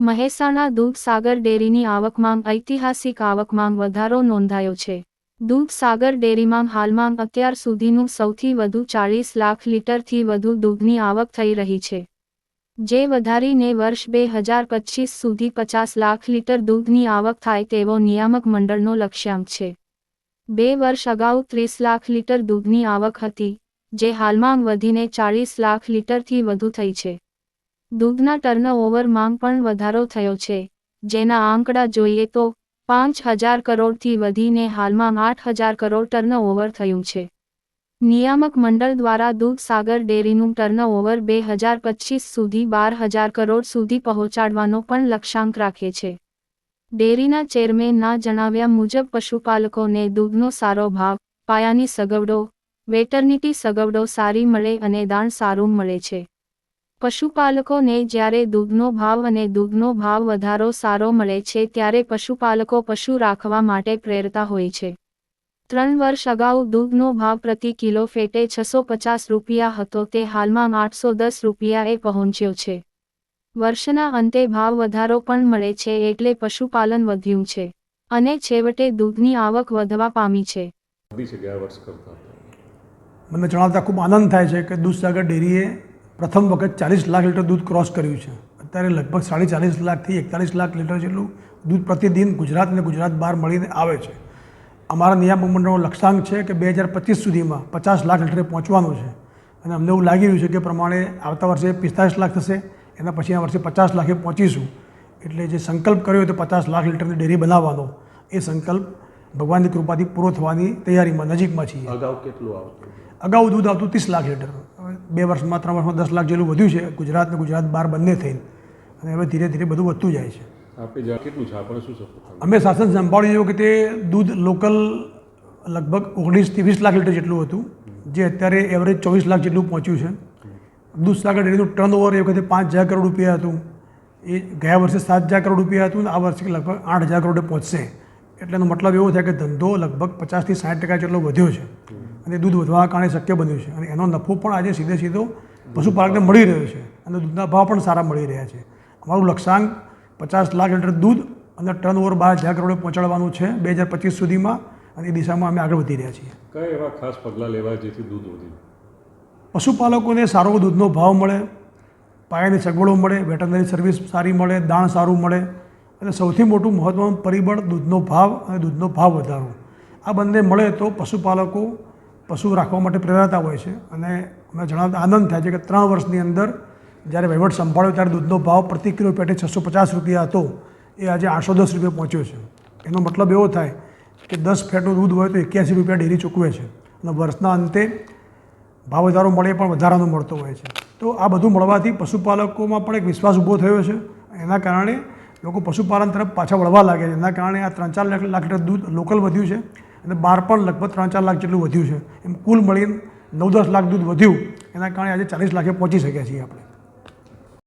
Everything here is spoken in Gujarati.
મહેસાણા દૂધસાગર ડેરીની આવકમાં ઐતિહાસિક આવકમાં વધારો નોંધાયો છે. દૂધસાગર ડેરીમાં હાલમાં અત્યાર સુધીનું સૌથી વધુ ચાળીસ લાખ લીટરથી વધુ દૂધની આવક થઈ રહી છે. જે વધારીને વર્ષ બે હજાર પચીસ સુધી પચાસ લાખ લીટર દૂધની આવક થાય તેવો નિયામક મંડળનો લક્ષ્યાંક છે. બે વર્ષ અગાઉ ત્રીસ લાખ લીટર દૂધની આવક હતી, જે હાલમાં વધીને ચાળીસ લાખ લીટરથી વધુ થઈ છે. દૂધના ટર્નઓવરમાં પણ વધારો થયો છે. જેના આંકડા જોઈએ તો પાંચ હજાર કરોડથી વધીને હાલમાં આઠ હજાર કરોડ ટર્નઓવર થયું છે. નિયામક મંડળ દ્વારા દૂધસાગર ડેરીનું ટર્નઓવર બે હજાર પચીસ સુધી બાર હજાર કરોડ સુધી પહોંચાડવાનો પણ લક્ષ્યાંક રાખે છે. ડેરીના ચેરમેનના જણાવ્યા મુજબ પશુપાલકોને દૂધનો સારો ભાવ, પાયાની સગવડો, વેટરનિટી સગવડો સારી મળે અને દાણ સારું મળે છે. પશુપાલકોને જ્યારે દૂધનો ભાવ અને દૂધનો ભાવ વધારો સારો મળે છે ત્યારે પશુપાલકો પશુ રાખવા માટે પ્રેરતા હોય છે. ત્રણ વર્ષ અગાઉ દૂધનો ભાવ પ્રતિ કિલો ફેટે છસો પચાસ રૂપિયા હતો તે હાલમાં આઠસો દસ રૂપિયાએ પહોંચ્યો છે. વર્ષના અંતે ભાવ વધારો પણ મળે છે એટલે પશુપાલન વધ્યું છે. અને છેવટે દૂધની આવક વધવા પામી છે. મને જણાવતા ખૂબ આનંદ થાય છે કે દૂધસાગર ડેરીએ પ્રથમ વખત ચાલીસ લાખ લીટર દૂધ ક્રોસ કર્યું છે. અત્યારે લગભગ સાડી ચાલીસ લાખથી એકતાલીસ લાખ લીટર જેટલું દૂધ પ્રતિદિન ગુજરાત અને ગુજરાત બહાર મળીને આવે છે. અમારા નિયામક મંડળનો લક્ષ્યાંક છે કે બે હજાર પચીસ સુધીમાં પચાસ લાખ લીટરે પહોંચવાનું છે. અને અમને એવું લાગી રહ્યું છે કે પ્રમાણે આવતા વર્ષે પિસ્તાલીસ લાખ થશે, એના પછી આ વર્ષે પચાસ લાખે પહોંચીશું. એટલે જે સંકલ્પ કર્યો હતો પચાસ લાખ લીટરની ડેરી બનાવવાનો, એ સંકલ્પ ભગવાનની કૃપાથી પૂરો થવાની તૈયારીમાં નજીકમાં છીએ. અગાઉ કેટલું આવતું? અગાઉ દૂધ આવતું ત્રીસ લાખ લીટર. બે વર્ષમાં ત્રણ વર્ષમાં દસ લાખ જેટલું વધ્યું છે. ગુજરાત ને ગુજરાત બહાર બંને થઈને. અને હવે ધીરે ધીરે બધું વધતું જાય છે. કેટલું છે? આપણે શું અમે શાસન સંભાળ્યું કે તે દૂધ લોકલ લગભગ ઓગણીસથી વીસ લાખ લીટર જેટલું હતું. જે અત્યારે એવરેજ ચોવીસ લાખ જેટલું પહોંચ્યું છે. દૂધસાગર ડેરીનું ટર્ન ઓવર એ વખતે પાંચ હજાર કરોડ રૂપિયા હતું. એ ગયા વર્ષે સાત હજાર કરોડ રૂપિયા હતું અને આ વર્ષે લગભગ આઠ હજાર કરોડે પહોંચશે. એટલે એનો મતલબ એવો થાય કે ધંધો લગભગ પચાસથી સાઠ ટકા જેટલો વધ્યો છે. અને દૂધ વધવા કારણે શક્ય બન્યું છે. અને એનો નફો પણ આજે સીધે સીધો પશુપાલકને મળી રહ્યો છે. અને દૂધના ભાવ પણ સારા મળી રહ્યા છે. અમારું લક્ષ્યાંક પચાસ લાખ લીટર દૂધ અને ટર્ન ઓવર બાર હજાર કરોડે પહોંચાડવાનું છે બે હજાર પચીસ સુધીમાં. અને એ દિશામાં અમે આગળ વધી રહ્યા છીએ. કયા એવા ખાસ પગલાં લેવા જેથી દૂધ વધ્યું પશુપાલકોને સારો દૂધનો ભાવ મળે પાયાની સગવડો મળે વેટરનરી સર્વિસ સારી મળે દાણ સારું મળે અને સૌથી મોટું મહત્ત્વનું પરિબળ દૂધનો ભાવ અને દૂધનો ભાવ વધારો. આ બંને મળે તો પશુપાલકો પશુ રાખવા માટે પ્રેરાતા હોય છે. અને અમે જણાવતા આનંદ થાય છે કે ત્રણ વર્ષની અંદર જ્યારે વહીવટ સંભાળ્યો ત્યારે દૂધનો ભાવ પ્રતિ કિલો પેટે છસો પચાસ રૂપિયા હતો. એ આજે આઠસો દસ રૂપિયા પહોંચ્યો છે. એનો મતલબ એવો થાય કે દસ ફેટનું દૂધ હોય તો એક્યાસી રૂપિયા ડેરી ચૂકવે છે. અને વર્ષના અંતે ભાવ વધારો મળે પણ વધારાનો મળતો હોય છે. તો આ બધું મળવાથી પશુપાલકોમાં પણ એક વિશ્વાસ ઊભો થયો છે. એના કારણે લોકો પશુપાલન તરફ પાછા વળવા લાગે છે. એના કારણે આ ત્રણ ચાર લાખ લાખ લીટર દૂધ લોકલ વધ્યું છે અને બહાર પણ લગભગ ત્રણ ચાર લાખ જેટલું વધ્યું છે. એમ કુલ મળીને નવ દસ લાખ દૂધ વધ્યું. એના કારણે આજે ચાલીસ લાખે પહોંચી શક્યા છીએ આપણે.